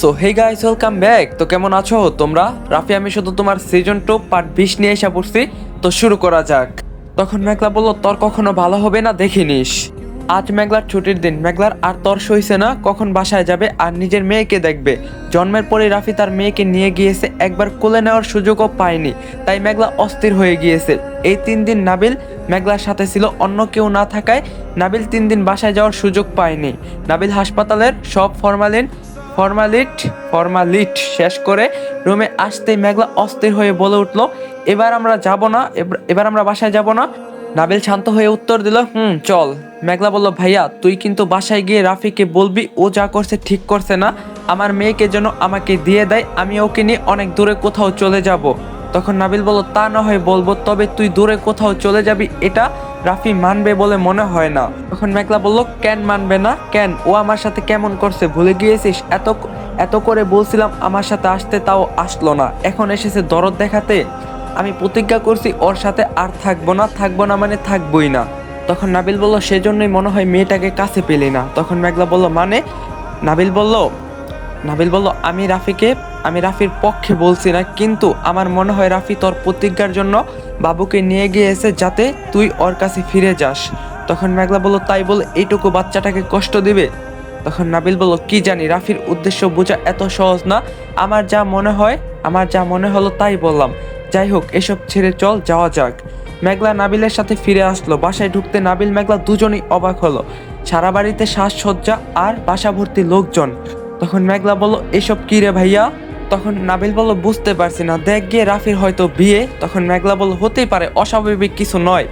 So hey guys welcome back তো কেমন আছো তোমরা? রাফি, আমি শুধু তোমার সিজন টু পার্ট বিশ নিয়ে এসে পড়ছি। তো শুরু করা যাক। তখন মেঘলা বলল, তোর কখনো ভালো হবে না দেখিনিস। আজ মেঘলার ছুটির দিন। মেঘলার আর তর সইছে না, কখন বাসায় যাবে আর নিজের মেয়েকে দেখবে। জন্মের পরে রাফি তার মেয়েকে নিয়ে গিয়েছে, একবার কোলে নেওয়ার সুযোগও পায়নি। তাই মেঘলা অস্থির হয়ে গিয়েছে। এই তিন দিন নাবিল মেঘলার সাথে ছিল, অন্য কেউ না থাকায় নাবিল তিন দিন বাসায় যাওয়ার সুযোগ পায়নি। নাবিল হাসপাতালের সব ফরমালিন ফরমালিট, ফর্মালিট শেষ করে রুমে আসতেই মেঘলা অস্থির হয়ে বলে উঠল, এবার আমরা যাব না এবার- আমরা বাসায় যাব না? নাবিল শান্ত হয়ে উত্তর দিল, হুম, চল। মেঘলা বলল, ভাইয়া, তুই কিন্তু বাসায় গিয়ে রাফিকে বলবি, ও যা করছে ঠিক করছে না। আমার মেয়েকে যেন আমাকে দিয়ে দেয়, আমি ওকে নিয়ে অনেক দূরে কোথাও চলে যাব। তখন নাবিল বলল, তা না হয় বলব, তবে তুই দূরে কোথাও চলে যাবি, এটা রাফি মানবে বলে মনে হয় না। তখন মেঘলা বলল, কেন মানবে না? কেন? ও আমার সাথে কেমন করছে? ভুলে গিয়েছিস? এত এত করে বলছিলাম, আমার সাথে আসতে তাও আসলো না। এখন এসেছে দরদ দেখাতে। আমি প্রতিজ্ঞা করছি, ওর সাথে আর থাকব না থাকব না মানে থাকবোই না। তখন নাবিল বলল, সেজন্যই মনে হয় মেয়েটাকে কাছে পেলি না। তখন মেঘলা বলল মানে? নাবিল বলল নাবিল বলল, আমি রাফিকে, আমি রাফির পক্ষে বলছি না, কিন্তু আমার মনে হয় রাফি তোর প্রতিজ্ঞার জন্য বাবুকে নিয়ে গিয়েছে যাতে তুই ওর কাছে ফিরে যাস। তখন মেঘলা বলল, তাই বলে এইটুকু বাচ্চাটাকে কষ্ট দিবে? তখন নাবিল বলল, কি জানি, রাফির উদ্দেশ্য বোঝা এত সহজ না। আমার যা মনে হয়, আমার যা মনে হলো তাই বললাম। যাই হোক, এসব ছেড়ে চল, যাওয়া যাক। মেঘলা নাবিলের সাথে ফিরে আসলো। বাসায় ঢুকতে নাবিল, মেঘলা দুজনেই অবাক হলো। সারা বাড়িতে সাজসজ্জা আর বাসা ভর্তি লোকজন। তখন মেঘলা বলল, এসব কি রে ভাইয়া? তখন নাবিল বলল, বুঝতে পারছি না। দেখ গিয়ে রাফির হয়তো বিয়ে। তখন মেঘলা বলল, হতেই পারে, অস্বাভাবিক কিছু নয়।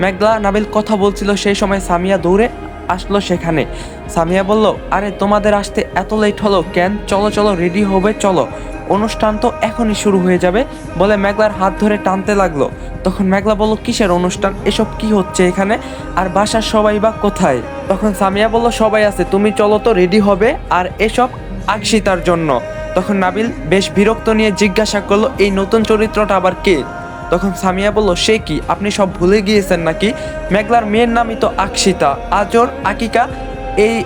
মেঘলা, নাবিল কথা বলছিল সেই সময় সামিয়া দৌড়ে আসলো সেখানে। সামিয়া বলল, আরে, তোমাদের আসতে এত লেট হলো কেন? চলো চলো রেডি হবে, চলো। অনুষ্ঠান তো এখনই শুরু হয়ে যাবে, বলে মেঘলার হাত ধরে টানতে লাগল। তখন মেঘলা বলল, কিসের অনুষ্ঠান? এসব কি হচ্ছে এখানে? আর বাসার সবাই বা কোথায়? তখন সামিয়া বলল, সবাই আছে, তুমি চলো তো রেডি হবে, আর এসব আকশিতার জন্য। তখন নাবিল বেশ বিরক্ত নিয়ে জিজ্ঞাসা করল, এই নতুন চরিত্রটা আবার কে? তখন সামিয়া বলল, সে কি? আপনি সব ভুলে গিয়েছেন নাকি? মেঘলার মেয়ের নামই তো আকসিতা, আজর, আকিকা, এই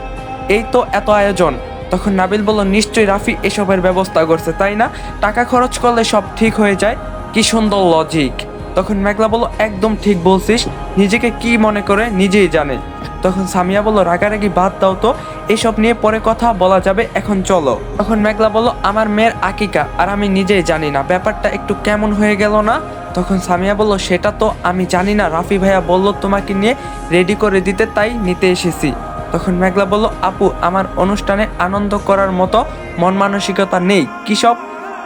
এই তো এত আয়োজন। তখন নাবিল বলল, নিশ্চয়ই রাফি এসবের ব্যবস্থা করছে, তাই না? টাকা খরচ করলে সব ঠিক হয়ে যায়। কি সুন্দর লজিক তখন মেঘলা বলল, একদম ঠিক বলছিস, নিজেকে কি মনে করে নিজেই জানে। তখন সামিয়া বলল, রাগারাগি বাদ দাও তো, এসব নিয়ে পরে কথা বলা যাবে, এখন চলো। তখন মেঘলা বলল, আমার মেয়ের আকিকা, আর আমি নিজেই জানি না, ব্যাপারটা একটু কেমন হয়ে গেল না? তখন সামিয়া বলল, সেটা তো আমি জানি না, রাফি ভাইয়া বলল তোমাকে নিয়ে রেডি করে দিতে, তাই নিতে এসেছি। তখন মেঘলা বলল, আপু, আমার অনুষ্ঠানে আনন্দ করার মতো মন মানসিকতা নেই। কিসব?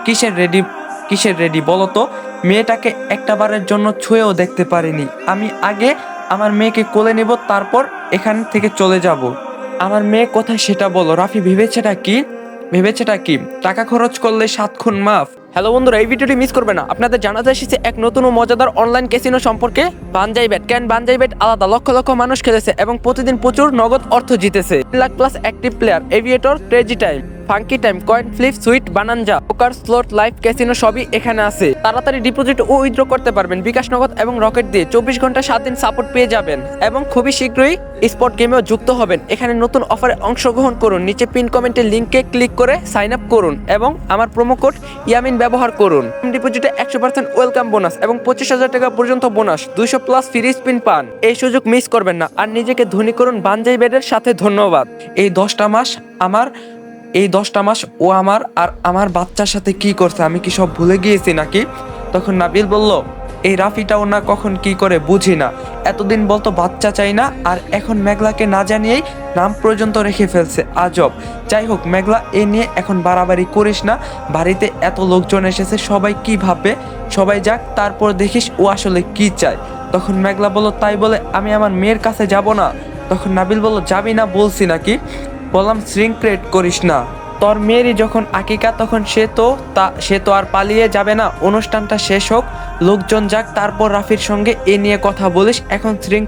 কিসের রেডি কিসের রেডি বলো তো? মেয়েটাকে একটা বারের জন্য ছুঁয়েও দেখতে পারিনি। আমি আগে আমার মেয়েকে কোলে নেব, তারপর এখান থেকে চলে যাব। আমার মেয়ে কোথায় সেটা বলো। রাফি, ভেবেছেটা কি? ভেবেছেটা কি? টাকা খরচ করলে সাত খুন মাফ। হ্যালো বন্ধুরা, এই ভিডিওটি মিস করবে না। আপনাদের জানাতে এসেছে এক নতুন ও মজাদার অনলাইন ক্যাসিনো সম্পর্কে। Banzai Bet can Banzai Bet আলাদা লক্ষ লক্ষ মানুষ খেলেছে এবং প্রতিদিন প্রচুর নগদ অর্থ জিতেছে। Lakh plus active player Aviator crazy time funky time, coin, flip, sweet, bonanza, poker slot live casino সবই এখানে আছে। তাড়াতাড়ি ডিপোজিট ও উইথড্র করতে পারবেন। বিকাশ নগদ এবং রকেট দিয়ে চব্বিশ ঘণ্টা সাত দিন সাপোর্ট পেয়ে যাবেন এবং খুবই শীঘ্রই স্পট গেমেও যুক্ত হবেন। এখানে নতুন অফারে অংশগ্রহণ করুন। নিচে পিন কমেন্টের লিঙ্কে ক্লিক করে সাইন আপ করুন এবং আমার প্রোমো কোড ইয়ামিন ব্যবহার করুন। ডিপোজিটে একশো পার্সেন্ট ওয়েলকাম বোনাস এবং পঁচিশ হাজার টাকা পর্যন্ত বোনাস। দুইশো প্লাস ফ্রি স্পিন পান। এই সুযোগ মিস করবেন না। আর নিজেকে ধনী করুন বানজাই বেডের সাথে ধন্যবাদ। এই দশটা মাস আমার এই দশটা মাস ও আমার আর আমার বাচ্চার সাথে কি করছে? আমি কি সব ভুলে গিয়েছি নাকি? তখন নাবিল বলল, এই রাফিটাও না কখন কি করে বুঝি না। এতদিন বলতো বাচ্চা চাই না আর এখন মেঘলাকে না জানিয়েই নাম পর্যন্ত রেখে ফেলছে। আজব। যাই হোক, মেঘলা, এ নিয়ে এখন বাড়াবাড়ি করিস না। বাড়িতে এত লোকজন এসেছে, সবাই কি ভাববে সবাই যাক, তারপর দেখিস ও আসলে কি চায়। তখন মেঘলা বলল, তাই বলে আমি আমার মেয়ের কাছে যাব না? তখন নাবিল বলল, যাবি না বলছি নাকি? বললাম স্ট্রিং করিস না। তোর মেয়েরই যখন আকিকা, তখন সে তো তা, সে তো আর পালিয়ে যাবে না। অনুষ্ঠানটা শেষ হোক, লোকজন যাক, তারপর রাফির সঙ্গে এ নিয়ে কথা বলিস। এখন স্ট্রিং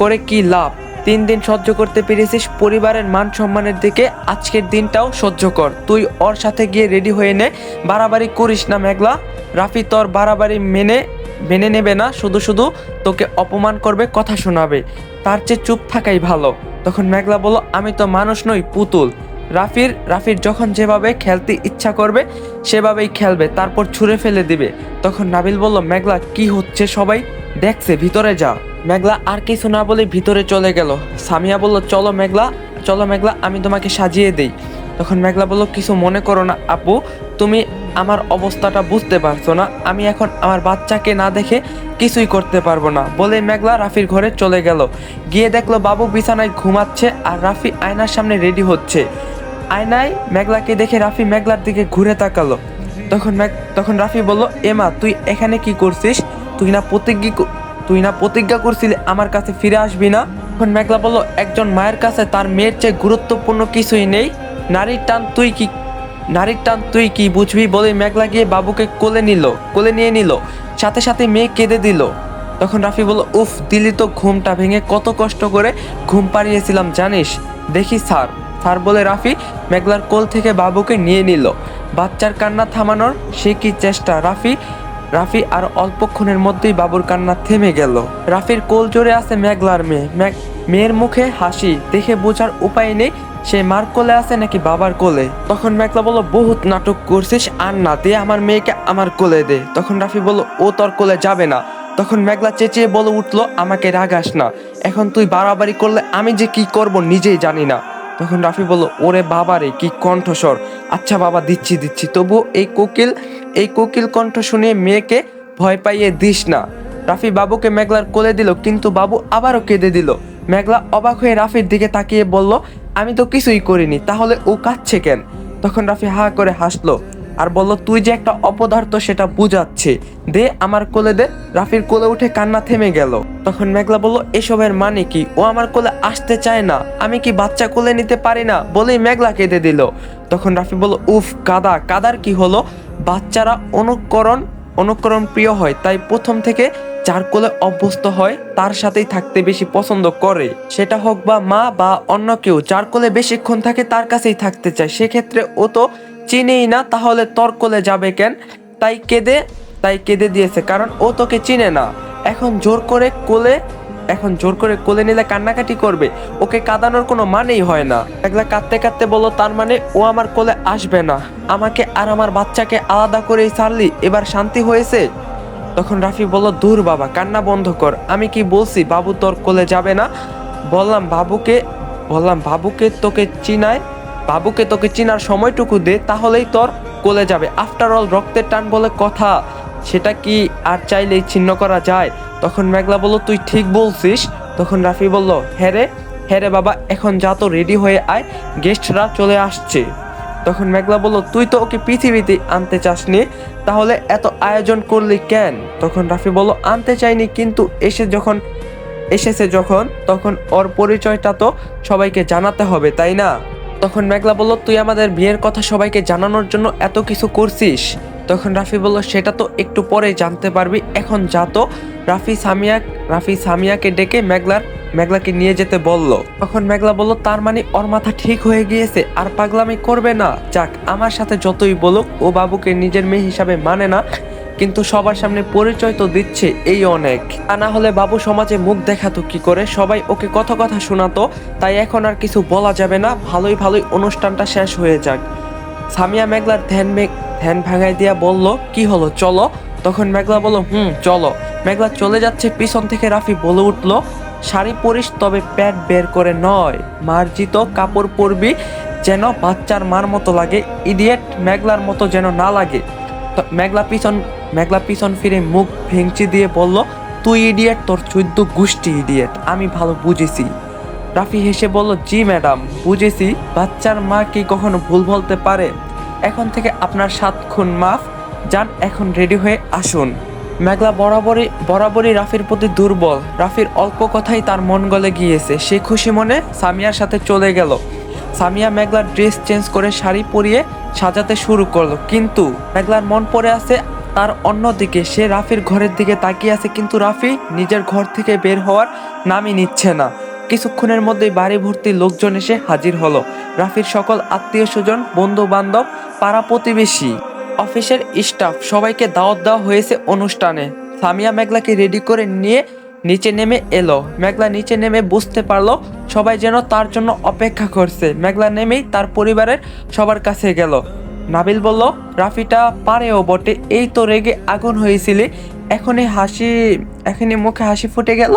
করে কি লাভ? তিন দিন সহ্য করতে পেরেছিস, পরিবারের মান সম্মানের দিকে আজকের দিনটাও সহ্য কর। তুই ওর সাথে গিয়ে রেডি হয়ে নে। বাড়াবাড়ি করিস না, মেঘলা। রাফি তোর বাড়াবাড়ি মেনে মেনে নেবে না। শুধু শুধু তোকে অপমান করবে, কথা শোনাবে। তার চেয়ে চুপ থাকাই ভালো। তখন মেঘলা বলল, আমি তো মানুষ নই, পুতুল। রাফির রাফির যখন যেভাবে খেলতে ইচ্ছা করবে, সেভাবেই খেলবে, তারপর ছুঁড়ে ফেলে দিবে। তখন নাবিল বলল, মেঘলা, কি হচ্ছে সবাই? দেখছে, ভিতরে যা। মেঘলা আর কিছু না বলে ভিতরে চলে গেল। সামিয়া বলল, চলো মেঘলা চলো মেঘলা, আমি তোমাকে সাজিয়ে দেই। তখন মেঘলা বলল, কিছু মনে করো না, আপু। তুমি আমার অবস্থাটা বুঝতে পারছ না। আমি এখন আমার বাচ্চাকে না দেখে কিছুই করতে পারব না। বলে মেঘলা রাফির ঘরে চলে গেল। গিয়ে দেখল বাবু বিছানায় ঘুমাচ্ছে আর রাফি আয়নার সামনে রেডি হচ্ছে। আয়নায় মেঘলাকে দেখে রাফি মেঘলার দিকে ঘুরে তাকালো। তখন তখন রাফি বলল এমা তুই এখানে কি করছিস? তুই না প্রতিজ্ঞা তুই না প্রতিজ্ঞা করছিলি আমার কাছে ফিরে আসবি না? তখন মেঘলা বলল, একজন মায়ের কাছে তার মেয়ের চেয়ে গুরুত্বপূর্ণ কিছুই নেই। নারীর টান তুই কি নারীর টান তুই কি বুঝবি বলে মেঘলা গিয়ে বাবুকে কোলে নিল, কোলে নিয়ে নিল, সাথে সাথে মেয়ে কেঁদে দিল। তখন রাফি বলল, উফ, দিলি তো ঘুমটা ভেঙে কত কষ্ট করে ঘুম পাড়িয়েছিলাম, জানিস? দেখি, স্যার। স্যার, বলে রাফি মেঘলার কোল থেকে বাবুকে নিয়ে নিল। বাচ্চার কান্না থামানোর সে কি চেষ্টা? রাফি রাফি আর অল্পক্ষণের মধ্যেই বাবুর কান্না থেমে গেল। রাফির কোল জোরে আছে মেঘলার মেয়ে। মেয়ের মুখে হাসি, দেখে বোঝার উপায় নেই সে মার কোলে আছে নাকি বাবার কোলে? তখন মেঘলা বলল, বহুত নাটক করছিস, আর না, দে আমার মেয়েকে আমার কোলে দে। তখন রাফি বলল, ও তোর কোলে যাবে না। তখন মেঘলা চেঁচিয়ে বলে উঠল, আমাকে রাগাস না। এখন তুই বাড়াবাড়ি করলে আমি যে কি করব নিজেই জানি না। তখন রাফি বলল, ওরে বাবারে কি কণ্ঠস্বর! আচ্ছা বাবা, দিচ্ছি দিচ্ছি। তবু এই কোকিল এই কোকিল কণ্ঠ শুনিয়ে মেয়েকে ভয় পাইয়ে দিস না। রাফি বাবুকে মেঘলার কোলে দিল, কিন্তু বাবু আবারও কেঁদে দিল। মেঘলা অবাক হয়ে রাফির দিকে তাকিয়ে বলল আমি তো কিছুই করিনি, তাহলে ও কাঁদছে কেন? তখন রাফি হা করে হাসলো আর বলল, তুই যে একটা অপদার্থ সেটা বুঝাচ্ছে। দে আমার কোলে দে। রাফির কোলে উঠে কান্না থেমে গেল। তখন মেঘলা বলল, এসবের মানে কি? ও আমার কোলে আসতে চায় না। আমি কি বাচ্চা কোলে নিতে পারি না? বলেই মেঘলা কেঁদে দিল। তখন রাফি বলল, উফ, কাদা, কাদার কি হলো? বাচ্চারা অনুকরণ অনুকরণ প্রিয় হয়, তাই প্রথম থেকে যার কোলে অভ্যস্ত হয়, তার সাথেই থাকতে বেশি পছন্দ করে। সেটা হোক বা মা বা অন্য কেউ, যার কোলে বেশিক্ষণ থাকে, তার কাছেই থাকতে চায়। সেক্ষেত্রে ও তো চিনেই না, তাহলে তোর কোলে যাবে কেন? তাই কেঁদে তাই কেঁদে দিয়েছে, কারণ ও তোকে চিনে না। এখন জোর করে কোলে, এখন জোর করে কোলে নিলে কান্নাকাটি করবে। ওকে কাঁদানোর কোনো মানেই হয় না। একলা কাঁদতে কাঁদতে বলো, তার মানে ও আমার কোলে আসবে না। আমাকে আর আমার বাচ্চাকে আলাদা করেই ছাড়লি, এবার শান্তি হয়েছে? তখন রাফি বলল, দূর বাবা, কান্না বন্ধ কর। আমি কি বলছি, বাবু তোর কোলে যাবে না? বললাম, বাবুকে বললাম, বাবুকে তোকে চিনায়, বাবুকে তোকে চিনার সময়টুকু দে, তাহলেই তোর কোলে যাবে। আফটার অল রক্তের টান বলে কথা, সেটা কি আর চাইলেই ছিন্ন করা যায়? তখন মেঘলা বলল, তুই ঠিক বলছিস। তখন রাফি বলল হ্যাঁ রে হ্যাঁ রে বাবা, এখন যা তো রেডি হয়ে আয় গেস্টরা চলে আসছে। তখন মেঘলা বলল, তুই তো ওকে পৃথিবীতে আনতে চাসনি। তাহলে এত আয়োজন করলি কেন? তখন রাফি বলল, আনতে চাইনি, কিন্তু এসে যখন, এসেছে যখন, তখন ওর পরিচয়টা তো সবাইকে জানাতে হবে, তাই না? তখন মেঘলা বলল, তুই আমাদের বিয়ের কথা সবাইকে জানানোর জন্য এত কিছু করছিস? তখন রাফি বলল, সেটা তো একটু পরে জানতে পারবি, এখন যা তো। রাফি সামিয়া, রাফি সামিয়াকে ডেকে মেঘলার মেঘলাকে নিয়ে যেতে বলল। তখন মেঘলা বলল, তার মানে ওর মাথা ঠিক হয়ে গিয়েছে, আর পাগলামি করবে না। যাক, আমার সাথে যতই বলুক, ও বাবুকে নিজের মেয়ে হিসাবে মানে না, কিন্তু সবার সামনে পরিচয় তো দিচ্ছে এই অনেক। তা না হলে বাবু সমাজে মুখ দেখাতো কি করে? সবাই ওকে কথা কথা শোনাতো, তাই এখন আর কিছু বলা যাবে না। ভালোই ভালোই অনুষ্ঠানটা শেষ হয়ে যাক। সামিয়া মেঘলার ধ্যান মেঘ ধ্যান ভাঙাই দিয়া বলল, কি হলো? চলো? তখন মেঘলা বলল, হুম, চলো। মেঘলা চলে যাচ্ছে, পিছন থেকে রাফি বলে উঠল শাড়ি পরিস, তবে প্যাট বের করে নয়। মার্জিত কাপড় পরবি যেন বাচ্চার মার মতো লাগে, ইডিয়েট মেঘলার মতো যেন না লাগে। মেঘলা পিছন মেঘলা পিছন ফিরে মুখ ভেঙচি দিয়ে বলল, তুই ইডিয়েট, তোর চোদ্দ গোষ্ঠী ইডিয়েট, আমি ভালো বুঝেছি। রাফি হেসে বলল, জি ম্যাডাম, বুঝেছি, বাচ্চার মা কি কখনো ভুল বলতে পারে? এখন থেকে আপনার সাত খুন মাফ, যান, এখন রেডি হয়ে আসুন। মেঘলা বরাবরই বরাবরই রাফির প্রতি দুর্বল। রাফির অল্প কথাই তার মন গলে গিয়েছে। সে খুশি মনে সামিয়ার সাথে চলে গেল। সামিয়া মেঘলার ড্রেস চেঞ্জ করে শাড়ি পরিয়ে সাজাতে শুরু করল। কিন্তু মেঘলার মন পড়ে আছে তার অন্যদিকে। সে রাফির ঘরের দিকে তাকিয়ে আছে, কিন্তু রাফি নিজের ঘর থেকে বের হওয়ার নামই নিচ্ছে না। কিছুক্ষণের মধ্যেই বাড়ি ভর্তি লোকজন এসে হাজির হলো। রাফির সকল আত্মীয় স্বজন বন্ধু বান্ধব পাড়া প্রতিবেশী অফিসের স্টাফ সবাইকে দাওয়াত দেওয়া হয়েছে অনুষ্ঠানে। সামিয়া মেঘলাকে রেডি করে নিয়ে নিচে নেমে এলো। মেঘলা নিচে নেমে বুঝতে পারল সবাই যেন তার জন্য অপেক্ষা করছে। মেঘলা নেমেই তার পরিবারের সবার কাছে গেল। নাবিল বলল, রাফিটা পারেও বটে, এই তো রেগে আগুন হয়েছিলি, এখনই হাসি, এখনই মুখে হাসি ফুটে গেল?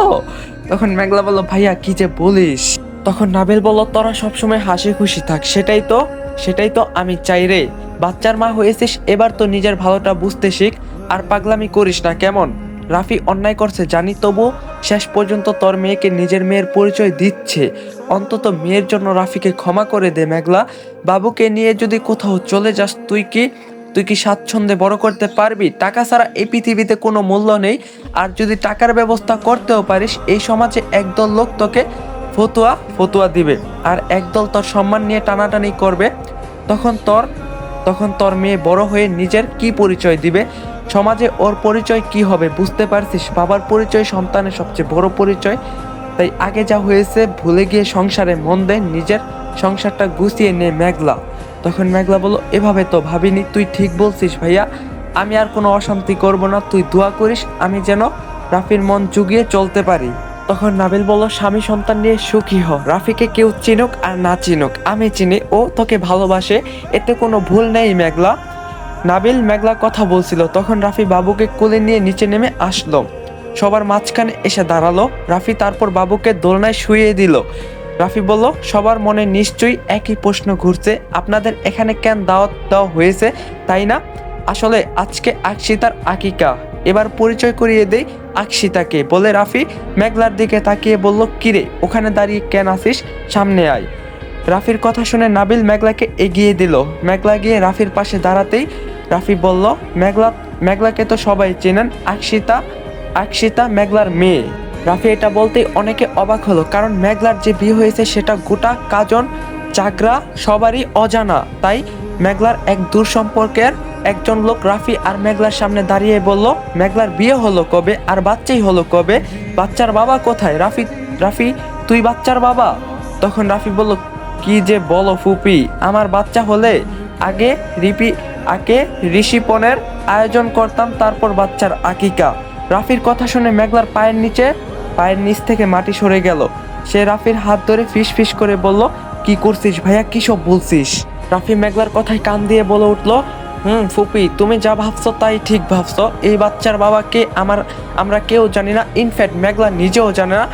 তখন মেঘলা বলল, ভাইয়া, কি যে বলিস? তখন নাবিল বলল, তোরা সবসময় হাসি খুশি থাক, সেটাই তো সেটাই তো আমি চাই রে। বাচ্চার মা হয়েছিস, এবার তো নিজের ভালোটা বুঝতে শিখ। আর পাগলামি করিস না, কেমন? রাফি অন্যায় করছে, জানি তবু শেষ পর্যন্ত তোর মেয়েকে নিজের মেয়ের পরিচয় দিচ্ছে। অন্তত মেয়ের জন্য রাফিকে ক্ষমা করে দে, মেঘলা। বাবুকে নিয়ে যদি কোথাও চলে যাস, তুই কি তুই কি স্বাচ্ছন্দ্যে বড় করতে পারবি? টাকা ছাড়া এই পৃথিবীতে কোনো মূল্য নেই। আর যদি টাকার ব্যবস্থা করতেও পারিস, এই সমাজে একদল লোক তোকে ফতুয়া ফতুয়া দিবে। আর একদল তোর সম্মান নিয়ে টানাটানি করবে। তখন তোর তখন তোর মেয়ে বড় হয়ে নিজের কি পরিচয় দিবে? সমাজে ওর পরিচয় কি হবে বুঝতে পারছিস? বাবার পরিচয় সন্তানের সবচেয়ে বড় পরিচয়। তাই আগে যা হয়েছে, ভুলে গিয়ে সংসারে মন দেয় নিজের সংসারটা গুছিয়ে নে মেঘলা। তখন মেঘলা বলল, এভাবে তো ভাবিনি, তুই ঠিক বলছিস ভাইয়া। আমি আর কোনো অশান্তি করব না, তুই দোয়া করিস, আমি যেন রাফির মন জুগিয়ে চলতে পারি। তখন নাবিল বলল, স্বামী সন্তান নিয়ে সুখী হ। রাফিকে কেউ চিনুক আর না চিনুক। আমি চিনি, ও তোকে ভালোবাসে। এতে কোনো ভুল নেই, মেঘলা। নাবিল মেঘলা কথা বলছিল। তখন রাফি বাবুকে কোলে নিয়ে নিচে নেমে আসলো। সবার মাঝখানে এসে দাঁড়াল। রাফি তারপর বাবুকে দোলনায় শুইয়ে দিল। রাফি বলল, সবার মনে নিশ্চয়ই একই প্রশ্ন ঘুরছে। আপনাদের এখানে কেন দাওয়াত দেওয়া হয়েছে, তাই না? আসলে আজকে আকশিতার আকিকা। এবার পরিচয় করিয়ে দেই। আকশিতাকে বলে, রাফি, মেঘলার দিকে তাকিয়ে বলল, কিরে, ওখানে দাঁড়িয়ে কেন আসিস সামনে আয়। রাফির কথা শুনে নাবিল মেঘলাকে এগিয়ে দিল। মেঘলা গিয়ে রাফির পাশে দাঁড়াতেই রাফি বলল, মেঘলা, মেঘলাকে তো সবাই চেনেন, আকশিতা আকশিতা মেঘলার মেয়ে। রাফি এটা বলতেই অনেকে অবাক হলো, কারণ মেঘলার যে বিয়ে হয়েছে সেটা গোটা কাজন চাকরা সবারই অজানা, তাই মেঘলার এক দূর সম্পর্কের একজন লোক রাফি আর মেঘলার সামনে দাঁড়িয়ে বলল, মেঘলার বিয়ে হলো কবে আর বাচ্চাই হলো কবে? বাচ্চার বাবা কোথায়? রাফি রাফি, তুই বাচ্চার বাবা? তখন রাফি বলল, কি যে বলো ফুপি, আমার বাচ্চা হলে আগে রিপি, আগে ঋষিপনের আয়োজন করতাম, তারপর বাচ্চার আকিকা। রাফির কথা শুনে মেঘলার পায়ের নিচে, পায়ের নিচ থেকে মাটি সরে গেল। সে রাফির হাত ধরে ফিস ফিস করে বলল কি করছিস ভাইয়া? কি সব বলছিস? রাফি মেঘলার কথায় কান দিয়ে বলে উঠল, হুম, ফুপি, তুমি যা ভাবছ তাই ঠিক ভাবছ। এই বাচ্চার বাবাকে আমার, আমরা কেউ জানি না। ইনফ্যাক্ট মেঘলা নিজেও জানে না।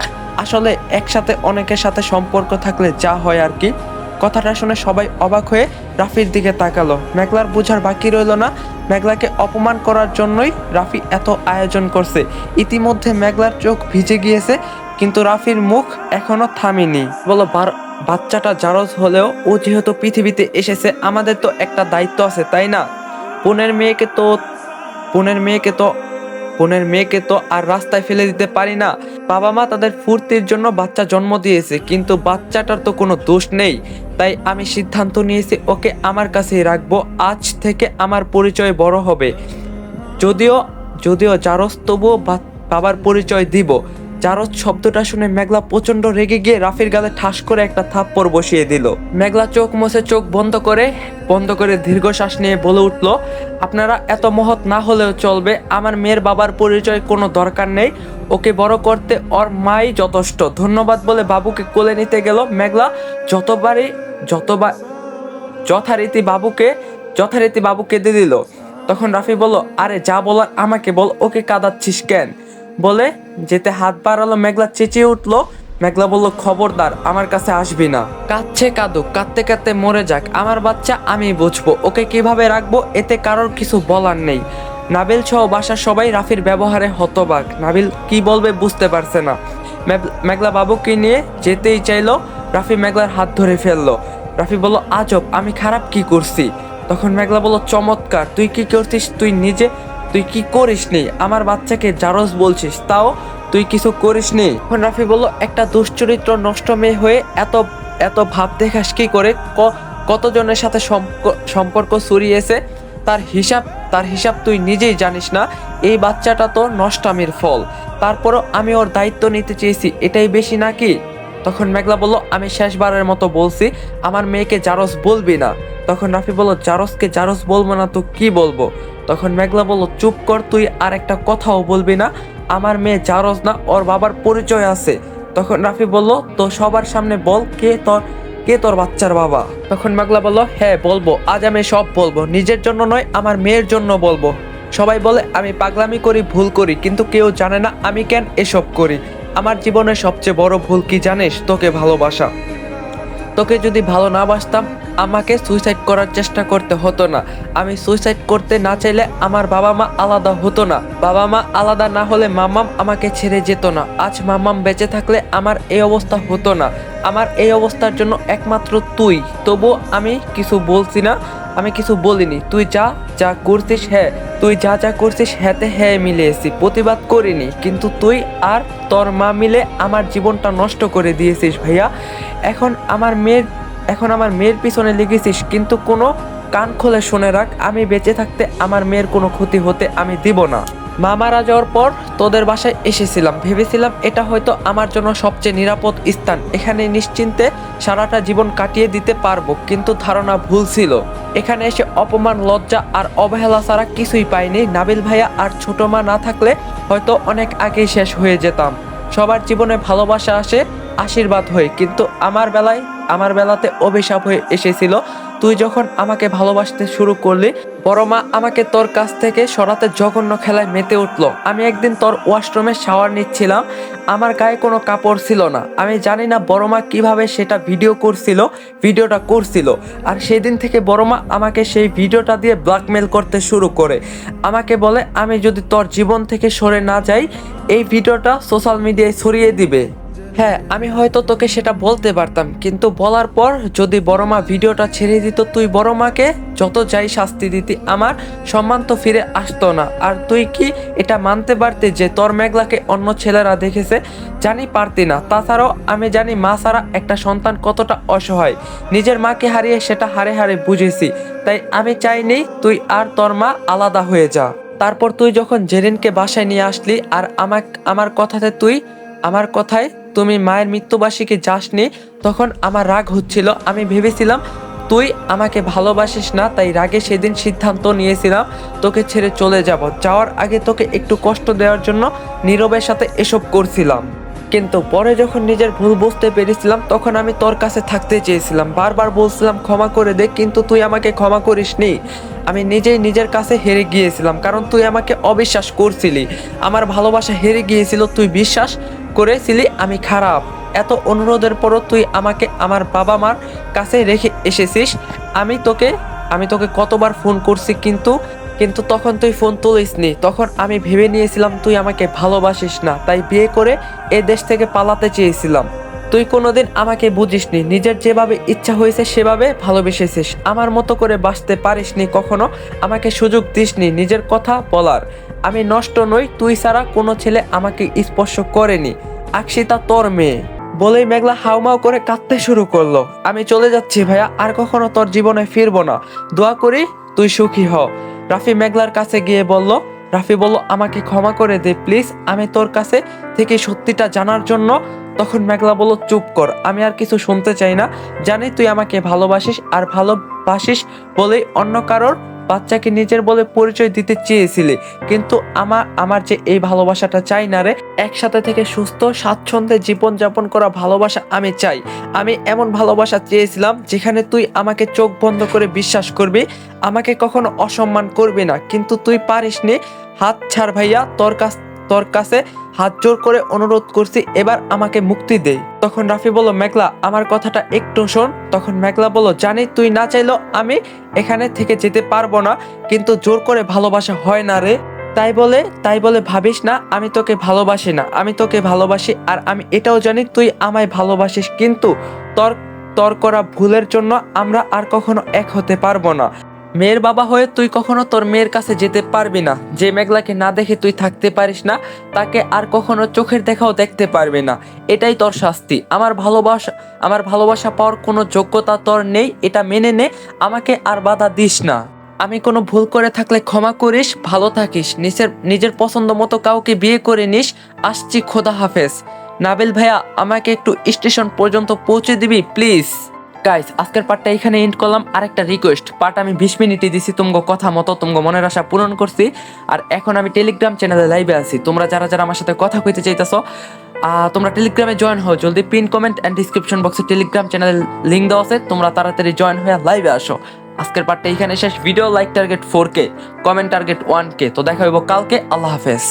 আসলে একসাথে অনেকের সাথে সম্পর্ক থাকলে যা হয় আর কি। কথাটা শুনে সবাই অবাক হয়ে রাফির দিকে তাকালো। মেঘলার বোঝার বাকি রইল না। মেঘলাকে অপমান করার জন্যই রাফি এত আয়োজন করছে। ইতিমধ্যে মেঘলার চোখ ভিজে গিয়েছে, কিন্তু রাফির মুখ এখনও থামেনি। বলো, বার বাচ্চাটা জারজ হলেও ও যেহেতু পৃথিবীতে এসেছে, আমাদের তো একটা দায়িত্ব আছে, তাই না? বোনের মেয়েকে তো বোনের মেয়েকে তো বোনের মেয়েকে তো আর রাস্তায় ফেলে দিতে পারি না। বাবা মা তাদের ফুর্তির জন্য বাচ্চা জন্ম দিয়েছে, কিন্তু বাচ্চাটার তো কোনো দোষ নেই। তাই আমি সিদ্ধান্ত নিয়েছি, ওকে আমার কাছেই রাখব, আজ থেকে আমার পরিচয় বড় হবে। যদিও যদিও জারস তবুও বাবার পরিচয় দিব। জারজ শব্দটা শুনে মেঘলা প্রচণ্ড রেগে গিয়ে রাফির গালে ঠাস করে একটা থাপ্পড় বসিয়ে দিল। মেঘলা চোখ মুছে চোখ বন্ধ করে বন্ধ করে দীর্ঘশ্বাস নিয়ে বলে উঠল, আপনারা এত মহৎ না হলেও চলবে, আমার মেয়ের বাবার পরিচয় কোনো দরকার নেই, ওকে বড় করতে ওর মাই যথেষ্ট। ধন্যবাদ বলে বাবুকে কোলে নিতে গেল মেঘলা, যতবারই যতবার যথারীতি বাবুকে, যথারীতি বাবু কেঁদে দিল। তখন রাফি বলল, আরে যা বলার আমাকে বল, ওকে কাঁদাচ্ছিস কেন? বলে, যেতে হাত বাড়ালো, মেঘলা চেঁচিয়ে উঠল। মেঘলা বলল, খবরদার, আমার কাছে আসবি না। কাঁদছে কাঁদুক কাঁদতে কাঁদতে মরে যাক। আমার বাচ্চা, আমি বুঝব। ওকে কীভাবে রাখব, এতে কারোর কিছু বলার নেই। নাবিল সহ বাসার সবাই রাফির ব্যবহারে হতবাক। নাবিল কি বলবে বুঝতে পারছে না। মেঘলা বাবুকে নিয়ে যেতেই চাইলো, রাফি মেঘলার হাত ধরে ফেলল। রাফি বলল, আজব, আমি খারাপ কি করছি? তখন মেঘলা বলল, চমৎকার, তুই কি করছিস? তুই নিজে তুই কি করিস নি আমার বাচ্চাকে জারস বলছিস, তাও তুই কিছু করিসনি? তখন রাফি বলল, একটা দুশ্চরিত্র নষ্ট মেয়ে হয়ে এত এত ভাব দেখাস কি করে? কতজনের সাথে সম্পর্ক ছড়িয়েছে তার হিসাব তার হিসাব তুই নিজেই জানিস না। এই বাচ্চাটা তো নষ্টামির ফল। তারপরও আমি ওর দায়িত্ব নিতে চেয়েছি, এটাই বেশি নাকি? তখন মেঘলা বলল, আমি শেষবারের মতো বলছি, আমার মেয়েকে জারস বলবি না। তখন রাফি বলল জারসকে জারস বলব না তো কি বলব? তখন মেঘলা বলল, চুপ কর তুই, আর একটা কথাও বলবি না। আমার মেয়ে জারস না, ওর বাবার পরিচয় আছে। তখন রাফি বলল, তো সবার সামনে বল, কে তোর কে তোর বাচ্চার বাবা? তখন মেঘলা বলল হ্যাঁ বলব। আজ আমি সব বলব। নিজের জন্য নয়, আমার মেয়ের জন্য বলব। সবাই বলে, আমি পাগলামি করি, ভুল করি, কিন্তু কেউ জানে না আমি কেন এসব করি। আমার জীবনের সবচেয়ে বড় ভুল কি জানিস? তোকে ভালোবাসা। তোকে যদি ভালো না বাসতাম আমাকে সুইসাইড করার চেষ্টা করতে হতো না। আমি সুইসাইড করতে না চাইলে আমার বাবা মা আলাদা হতো না। বাবা মা আলাদা না হলে মামাম আমাকে ছেড়ে যেত না। আজ মামাম বেঁচে থাকলে আমার এই অবস্থা হতো না। আমার এই অবস্থার জন্য একমাত্র তুই। তবু আমি কিছু বলছি না, আমি কিছু বলিনি। তুই যা যা করছিস হ্যাঁ। তুই যা যা করছিস হ্যাঁতে হ্যাঁ মিলে মিলিয়েছি প্রতিবাদ করিনি। কিন্তু তুই আর তোর মা মিলে আমার জীবনটা নষ্ট করে দিয়েছিস ভাইয়া। এখন আমার মেয়ের এখন আমার মেয়ের পিছনে লেগেছিস, কিন্তু কোনো কান খুলে শুনে রাখ, আমি বেঁচে থাকতে আমার মেয়ের কোনো ক্ষতি হতে আমি দিব না। মা মারা যাওয়ার পর তোদের বাসায় এসেছিলাম, ভেবেছিলাম এটা হয়তো আমার জন্য সবচেয়ে নিরাপদ স্থান। এখানে নিশ্চিন্তে সারাটা জীবন কাটিয়ে দিতে পারব, কিন্তু ধারণা ভুল ছিল। এখানে এসে অপমান, লজ্জা আর অবহেলা ছাড়া কিছুই পাইনি। নাবিল ভাইয়া আর ছোট মা না থাকলে হয়তো অনেক আগেই শেষ হয়ে যেতাম। সবার জীবনে ভালোবাসা আসে আশীর্বাদ হয়ে, কিন্তু আমার বেলায়, আমার বেলাতে অভিশাপ হয়ে এসেছিল। তুই যখন আমাকে ভালোবাসতে শুরু করলি, বড় মা আমাকে তোর কাছ থেকে সরাতে জঘন্য খেলায় মেতে উঠল। আমি একদিন তোর ওয়াশরুমে শাওয়ার নিচ্ছিলাম। আমার গায়ে কোনো কাপড় ছিল না। আমি জানি না বড় মা কীভাবে সেটা ভিডিও করছিল, ভিডিওটা করছিল। আর সেই দিন থেকে বড় মা আমাকে সেই ভিডিওটা দিয়ে ব্ল্যাকমেল করতে শুরু করে। আমাকে বলে, আমি যদি তোর জীবন থেকে সরে না যাই, এই ভিডিওটা সোশ্যাল মিডিয়ায় ছড়িয়ে দিবে। হ্যাঁ আমি হয়তো তোকে সেটা বলতে পারতাম, কিন্তু বলার পর যদি বড় মা ভিডিওটা ছেড়ে দিত, তুই বড় মাকে যত যাই শাস্তি দিতি, আমার সম্মান তো ফিরে আসতো না। আর তুই কি এটা মানতে পারতি যে তোর মেঘলাকে অন্য ছেলেরা দেখেছে? জানি পারতি না। তাছাড়াও আমি জানি মা ছাড়া একটা সন্তান কতটা অসহায়। নিজের মাকে হারিয়ে সেটা হারে হারে বুঝেছি। তাই আমি চাইনি তুই আর তোর মা আলাদা হয়ে যা। তারপর তুই যখন জেরিনকে বাসায় নিয়ে আসলি, আর আমার আমার কথাতে তুই আমার কথায় তুমি মায়ের মৃত্যুবার্ষিকী যাসনি, তখন আমার রাগ হচ্ছিল। আমি ভেবেছিলাম, তুই আমাকে ভালোবাসিস না, তাই রাগে সেদিন সিদ্ধান্ত নিয়েছিলাম, তোকে ছেড়ে চলে যাব। যাওয়ার আগে তোকে একটু কষ্ট দেওয়ার জন্য নীরবের সাথে এসব করছিলাম। কিন্তু পরে যখন নিজের ভুল বুঝতে পেরেছিলাম, তখন আমি তোর কাছে থাকতে চেয়েছিলাম। বারবার বলছিলাম, ক্ষমা করে দে, কিন্তু তুই আমাকে ক্ষমা করিসনি। আমি নিজেই নিজের কাছে হেরে গিয়েছিলাম, কারণ তুই আমাকে অবিশ্বাস করছিলি। আমার ভালোবাসা হেরে গিয়েছিল, তুই বিশ্বাস করেছিলি, আমি খারাপ। এত অনুরোধের পরও তুই আমাকে আমার বাবা মার কাছে রেখে এসেছিস। আমি তোকে আমি তোকে কতবার ফোন করছি কিন্তু কিন্তু তখন তুই ফোন তুলিসনি। তখন আমি ভেবে নিয়েছিলাম তুই আমাকে ভালোবাসিস না। তাই বিয়ে করে এ দেশ থেকে পালাতে চেয়েছিলাম। তুই কোনোদিন আমাকে বুঝিসনি। নিজের যেভাবে ইচ্ছা হয়েছে সেভাবে ভালোবেসেছিস। আমার মতো করে বাঁচতে পারিসনি, কখনো আমাকে সুযোগ দিসনি। নিজের কথা বলার। আমি নষ্ট নই, তুই ছাড়া কোনো ছেলে আমাকে স্পর্শ করেনি। আকশিতা তোর মেয়ে। বলেই মেঘলা হাউমাউ করে কাঁদতে শুরু করল। আমি চলে যাচ্ছি ভাইয়া, আর কখনো তোর জীবনে ফিরবো না। দোয়া করি, তুই সুখী হ। রাফি মেঘলার কাছে গিয়ে বলল, রাফি বলল, আমাকে ক্ষমা করে দে, প্লিজ। আমি তোর কাছে থেকে সত্যিটা জানার জন্য তখন মেঘলা বলল, চুপ কর, আমি আর কিছু শুনতে চাই না। জানি তুই আমাকে ভালোবাসিস আর ভালোবাসিস বলেই অন্য কারোর বাচ্চাকে নিজের বলে পরিচয় দিতে চেয়েছিলে, কিন্তু আমার আমার যে এই ভালোবাসাটা চাই না রে, একসাথে থেকে সুস্থ, স্বাচ্ছন্দ্যে জীবনযাপন করা ভালোবাসা আমি চাই। আমি এমন ভালোবাসা চেয়েছিলাম যেখানে তুই আমাকে চোখ বন্ধ করে বিশ্বাস করবি, আমাকে কখনো অসম্মান করবি না, কিন্তু তুই পারিস নি হাত ছাড় ভাইয়া, তোর কাছ তোর কাছে হাত জোর করে অনুরোধ করছি, এবার আমাকে মুক্তি দে। তখন রাফি বলল, মেঘলা, আমার কথাটা একটু শোন। তখন মেঘলা বলল, জানি তুই না চাইলেও আমি এখানে থেকে যেতে পারব না, কিন্তু জোর করে ভালোবাসা হয় না রে। তাই বলে তাই বলে ভাবিস না, আমি তোকে ভালোবাসি না, আমি তোকে ভালোবাসি, আর আমি এটাও জানি তুই আমায় ভালোবাসিস, কিন্তু তোর তোর করা ভুলের জন্য আমরা আর কখনো এক হতে পারব না। মেয়ের বাবা হয়ে তুই কখনো তোর মেয়ের কাছে যেতে পারবি না। যে মেঘলাকে না দেখে তুই থাকতে পারিস না, তাকে আর কখনো চোখের দেখাও দেখতে পারবি না। এটাই তোর শাস্তি। আমার ভালোবাসা আমার ভালোবাসা পাওয়ার কোনো যোগ্যতা তোর নেই, এটা মেনে নে। আমাকে আর বাধা দিস না। আমি কোনো ভুল করে থাকলে ক্ষমা করিস, ভালো থাকিস। নিজের নিজের পছন্দ মতো কাউকে বিয়ে করে নিস। আসছি খোদা হাফেজ। নাবিল ভাইয়া, আমাকে একটু স্টেশন পর্যন্ত পৌঁছে দিবি, প্লিজ। গাইস আজকের পার্টটা এখানে এন্ড করলাম। আরেকটা রিকোয়েস্ট পার্ট আমি বিশ মিনিটে দিছি তোমাকে কথা মতো তোমাকে মনের আশা পূরণ করছি। আর এখন আমি টেলিগ্রাম চ্যানেলে লাইভে আছি। তোমরা যারা যারা আমার সাথে কথা কইতে চাইতেছো তোমরা টেলিগ্রামে জয়েন হও। জলদি পিন কমেন্ট অ্যান্ড ডিসক্রিপশন বক্সে টেলিগ্রাম চ্যানেলের লিঙ্ক দেওয়া আছে। তোমরা তাড়াতাড়ি জয়েন হয়ে লাইভে আসো। আজকের পার্টটা এখানে শেষ। ভিডিও লাইক টার্গেট ফোর কে কমেন্ট টার্গেট ওয়ান কে তো দেখা হইব কালকে। আল্লাহ হাফেজ।